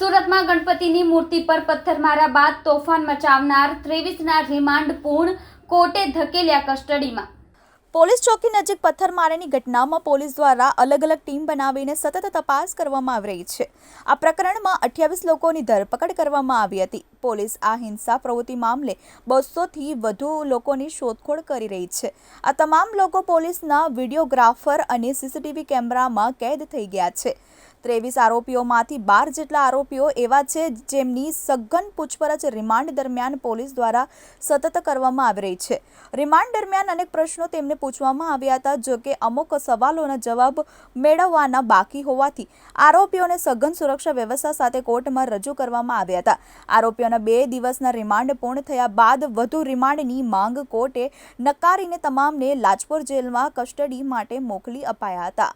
સુરતમાં ગણપતિની મૂર્તિ પર પથ્થરમારા બાદ તોફાન મચાવનાર ત્રેવીસના રિમાન્ડ પૂર્ણ, કોર્ટે ધકેલ્યા કસ્ટડીમાં. પોલીસ ચોકી નજીક પથ્થરમારાની ઘટનામાં પોલીસ દ્વારા અલગ અલગ ટીમ બનાવીને સતત તપાસ કરવામાં આવી રહી છે. આ પ્રકરણમાં અઠ્યાવીસ લોકોની ધરપકડ કરવામાં આવી હતી. પોલીસ આ હિંસા પ્રવૃત્તિ મામલે બસોથી વધુ લોકોની શોધખોળ કરી રહી છે. આ તમામ લોકો પોલીસના વિડીયોગ્રાફર અને સીસીટીવી કેમેરામાં કેદ થઈ ગયા છે. ત્રેવીસ આરોપીઓમાંથી બાર જેટલા આરોપીઓ એવા છે જેમની સઘન પૂછપરછ રિમાન્ડ દરમિયાન પોલીસ દ્વારા સતત કરવામાં આવી રહી છે. રિમાન્ડ દરમિયાન અનેક પ્રશ્નો તેમને પૂછવામાં આવ્યા હતા, જો કે અમુક સવાલોના જવાબ મેળવવાના બાકી હોવાથી આરોપીઓને સઘન સુરક્ષા વ્યવસ્થા સાથે કોર્ટમાં રજૂ કરવામાં આવ્યા હતા. આરોપીઓના બે દિવસના રિમાન્ડ પૂર્ણ થયા બાદ વધુ રિમાન્ડની માંગ કોર્ટે નકારીને તમામને લાજપોર જેલમાં કસ્ટડી માટે મોકલી અપાયા હતા.